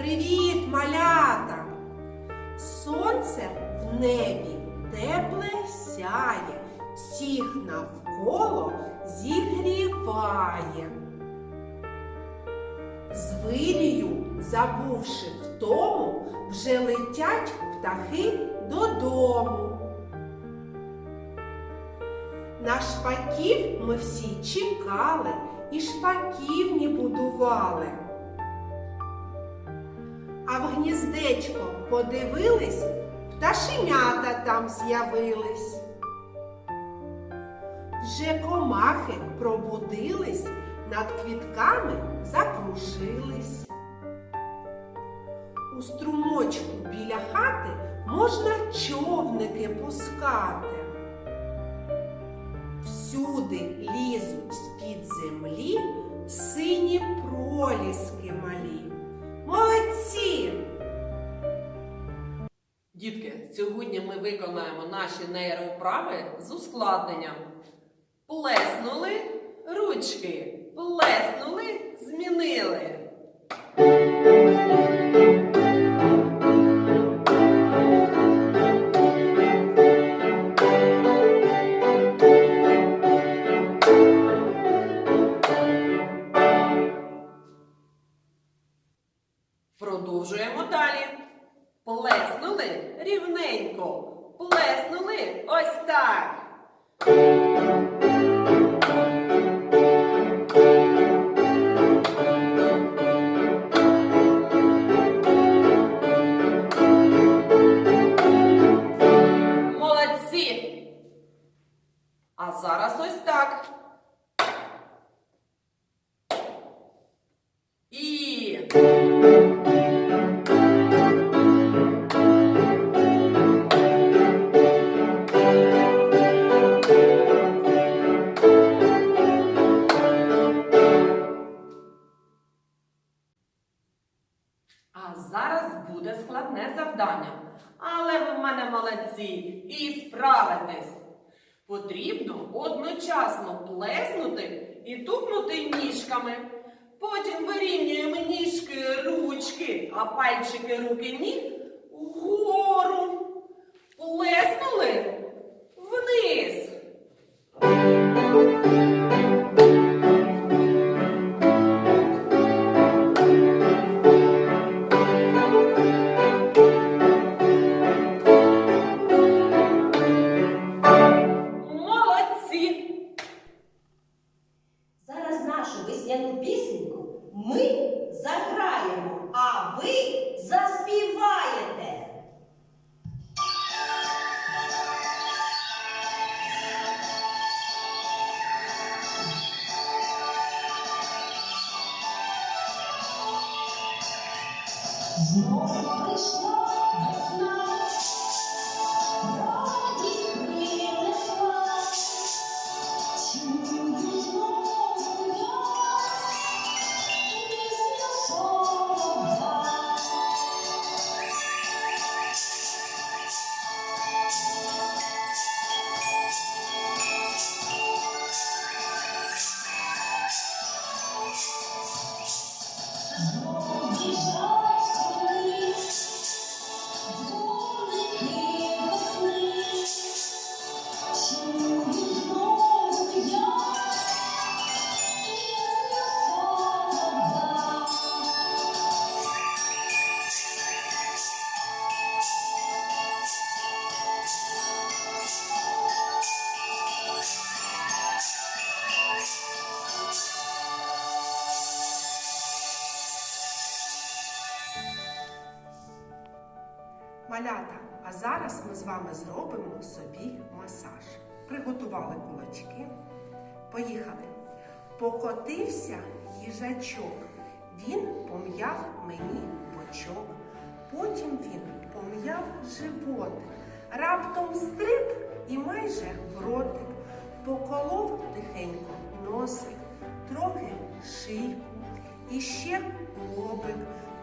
Привіт, малята! Сонце в небі тепле сяє, всіх навколо зігріває. З вирію, забувши втому, вже летять птахи додому. На шпаків ми всі чекали і шпаківні будували. А в гніздечко подивились, пташенята там з'явились. Вже комахи пробудились, над квітками закружились. У струмочку біля хати можна човники пускати. Всюди лізуть з-під землі сині проліски малі. Молодці! Сьогодні ми виконаємо наші нейровправи з ускладненням. Плеснули ручки, плеснули, змінили. Продовжуємо далі. Плеснули рівненько. Плеснули ось так. Молодці. А зараз ось так. І. завдання. Але ви в мене молодці і справитесь. Потрібно одночасно плеснути і тупнути ніжками. Потім вирівнюємо ніжки ручки, а пальчики руки ніг вгору. Плеснули вниз. Нашу весняну пісеньку ми заграємо, а ви заспіваєте. Знову прийшла весна, Знову Малята, а зараз ми з вами зробимо собі масаж. Приготували кулачки. Поїхали. Покотився їжачок. Він пом'яв мені бочок. Потім він пом'яв живот. Раптом стриб і майже в ротик. Поколов тихенько носик, трохи шийку і ще лобик.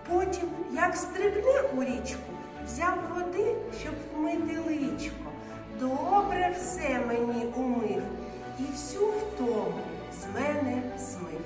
Потім, як стрибне у річку, взяв води, щоб вмити личко. Добре все мені умив і всю втому з мене змив.